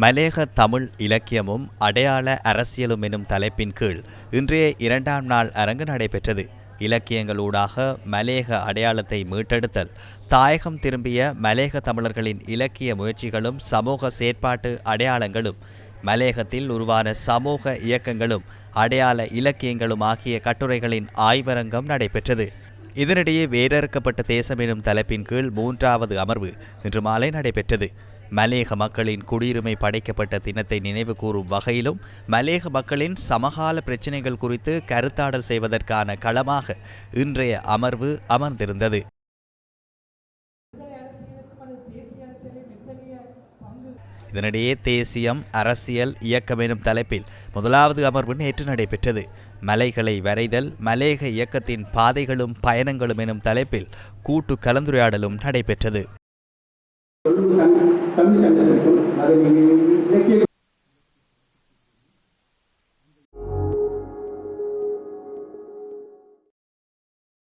மலேக தமிழ் இலக்கியமும் அடையாள அரசியலும் எனும் தலைப்பின் கீழ் இன்றைய இரண்டாம் நாள் அரங்கு நடைபெற்றது. இலக்கியங்களூடாக மலேக அடையாளத்தை மீட்டெடுத்தல் தாயகம் திரும்பிய மலேக தமிழர்களின் இலக்கிய முயற்சிகளும் சமூக செயற்பாட்டு அடையாளங்களும் மலேகத்தில் உருவான சமூக இயக்கங்களும் அடையாள இலக்கியங்களும் ஆகிய கட்டுரைகளின் ஆய்வரங்கம் நடைபெற்றது. இதனிடையே வேரறுக்கப்பட்ட தேசம் எனும் தலைப்பின் கீழ் மூன்றாவது அமர்வு இன்று மாலை நடைபெற்றது. மலேக மக்களின் குடியுரிமை படைக்கப்பட்ட தினத்தை நினைவு கூறும் வகையிலும் மலேக மக்களின் சமகால பிரச்சினைகள் குறித்து கருத்தாடல் செய்வதற்கான களமாக இன்றைய அமர்வு அமர்ந்திருந்தது. இதனிடையே தேசியம் அரசியல் இயக்கம் எனும் தலைப்பில் முதலாவது அமர்வு நேற்று நடைபெற்றது. மலைகளை வரைதல் மலேக இயக்கத்தின் பாதைகளும் பயணங்களும் எனும் தலைப்பில் கூட்டு கலந்துரையாடலும் நடைபெற்றது. கொழும்பு சங் தமிழ் சங்கத்திற்கும் அதன்